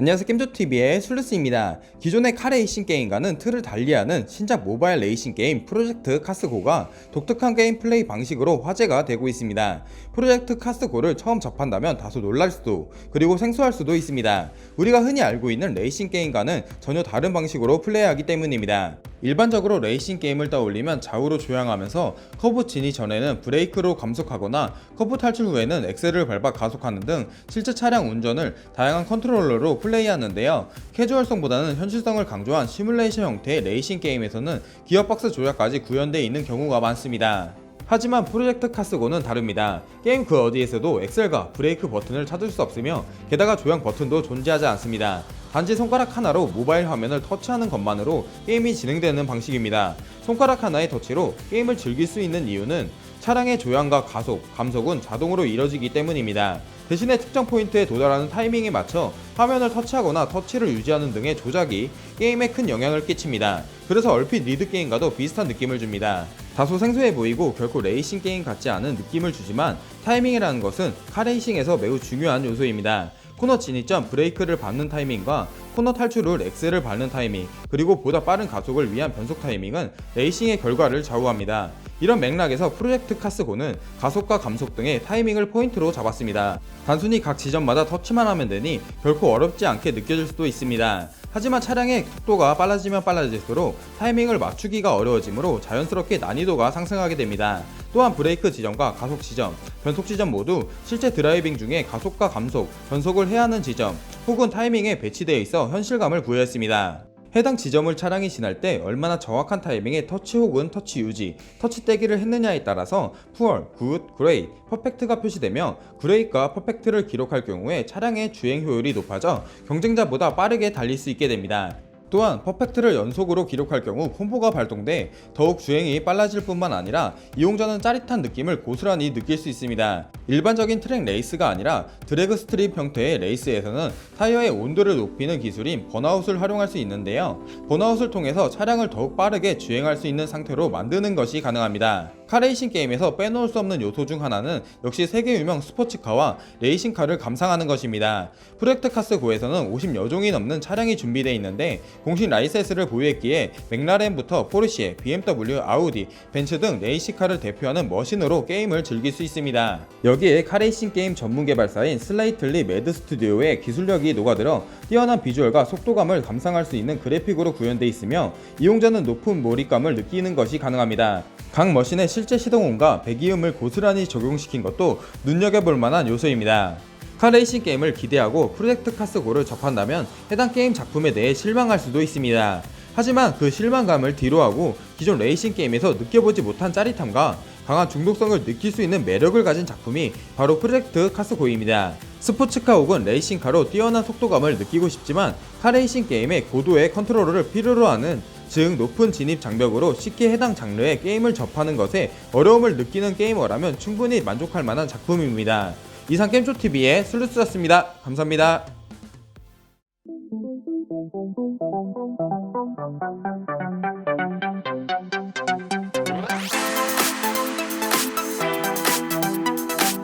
안녕하세요 게임조TV의 슬루스입니다. 기존의 카레이싱 게임과는 틀을 달리하는 신작 모바일 레이싱 게임 프로젝트 카스고가 독특한 게임 플레이 방식으로 화제가 되고 있습니다. 프로젝트 카스고를 처음 접한다면 다소 놀랄 수도 그리고 생소할 수도 있습니다. 우리가 흔히 알고 있는 레이싱 게임과는 전혀 다른 방식으로 플레이하기 때문입니다. 일반적으로 레이싱 게임을 떠올리면 좌우로 조향하면서 커브 진입 전에는 브레이크로 감속하거나 커브 탈출 후에는 엑셀을 밟아 가속하는 등 실제 차량 운전을 다양한 컨트롤러로 플레이하는데요. 캐주얼성보다는 현실성을 강조한 시뮬레이션 형태의 레이싱 게임에서는 기어박스 조작까지 구현되어 있는 경우가 많습니다. 하지만 프로젝트 카스고는 다릅니다. 게임 그 어디에서도 엑셀과 브레이크 버튼을 찾을 수 없으며 게다가 조향 버튼도 존재하지 않습니다. 단지 손가락 하나로 모바일 화면을 터치하는 것만으로 게임이 진행되는 방식입니다. 손가락 하나의 터치로 게임을 즐길 수 있는 이유는 차량의 조향과 가속, 감속은 자동으로 이뤄지기 때문입니다. 대신에 특정 포인트에 도달하는 타이밍에 맞춰 화면을 터치하거나 터치를 유지하는 등의 조작이 게임에 큰 영향을 끼칩니다. 그래서 얼핏 리드 게임과도 비슷한 느낌을 줍니다. 다소 생소해 보이고 결코 레이싱 게임 같지 않은 느낌을 주지만 타이밍이라는 것은 카레이싱에서 매우 중요한 요소입니다. 코너 진입 전 브레이크를 밟는 타이밍과 코너 탈출 후 엑셀을 밟는 타이밍, 그리고 보다 빠른 가속을 위한 변속 타이밍은 레이싱의 결과를 좌우합니다. 이런 맥락에서 프로젝트 카스고는 가속과 감속 등의 타이밍을 포인트로 잡았습니다. 단순히 각 지점마다 터치만 하면 되니 결코 어렵지 않게 느껴질 수도 있습니다. 하지만 차량의 속도가 빨라지면 빨라질수록 타이밍을 맞추기가 어려워지므로 자연스럽게 난이도가 상승하게 됩니다. 또한 브레이크 지점과 가속 지점, 변속 지점 모두 실제 드라이빙 중에 가속과 감속, 변속을 해야 하는 지점 혹은 타이밍에 배치되어 있어 현실감을 부여했습니다. 해당 지점을 차량이 지날 때 얼마나 정확한 타이밍에 터치 혹은 터치 유지, 터치 떼기를 했느냐에 따라서 푸얼, 굿, 그레이, 퍼펙트가 표시되며 그레이과 퍼펙트를 기록할 경우에 차량의 주행 효율이 높아져 경쟁자보다 빠르게 달릴 수 있게 됩니다. 또한 퍼펙트를 연속으로 기록할 경우 콤보가 발동돼 더욱 주행이 빨라질 뿐만 아니라 이용자는 짜릿한 느낌을 고스란히 느낄 수 있습니다. 일반적인 트랙 레이스가 아니라 드래그 스트립 형태의 레이스에서는 타이어의 온도를 높이는 기술인 번아웃을 활용할 수 있는데요. 번아웃을 통해서 차량을 더욱 빠르게 주행할 수 있는 상태로 만드는 것이 가능합니다. 카레이싱 게임에서 빼놓을 수 없는 요소 중 하나는 역시 세계 유명 스포츠카와 레이싱카를 감상하는 것입니다. 프로젝트 카스 고에서는 50여 종이 넘는 차량이 준비되어 있는데 공식 라이센스를 보유했기에 맥라렌부터 포르쉐, BMW, 아우디, 벤츠 등 레이싱카를 대표하는 머신으로 게임을 즐길 수 있습니다. 여기에 카레이싱 게임 전문 개발사인 슬레이틀리 매드 스튜디오의 기술력이 녹아들어 뛰어난 비주얼과 속도감을 감상할 수 있는 그래픽으로 구현되어 있으며 이용자는 높은 몰입감을 느끼는 것이 가능합니다. 각 머신의 실제 시동음과 배기음을 고스란히 적용시킨 것도 눈여겨볼 만한 요소입니다. 카레이싱 게임을 기대하고 프로젝트 카스고를 접한다면 해당 게임 작품에 대해 실망할 수도 있습니다. 하지만 그 실망감을 뒤로하고 기존 레이싱 게임에서 느껴보지 못한 짜릿함과 강한 중독성을 느낄 수 있는 매력을 가진 작품이 바로 프로젝트 카스고입니다. 스포츠카 혹은 레이싱카로 뛰어난 속도감을 느끼고 싶지만 카레이싱 게임의 고도의 컨트롤을 필요로 하는 즉 높은 진입 장벽으로 쉽게 해당 장르의 게임을 접하는 것에 어려움을 느끼는 게이머라면 충분히 만족할 만한 작품입니다. 이상 게임쇼TV의 슬루스였습니다. 감사합니다.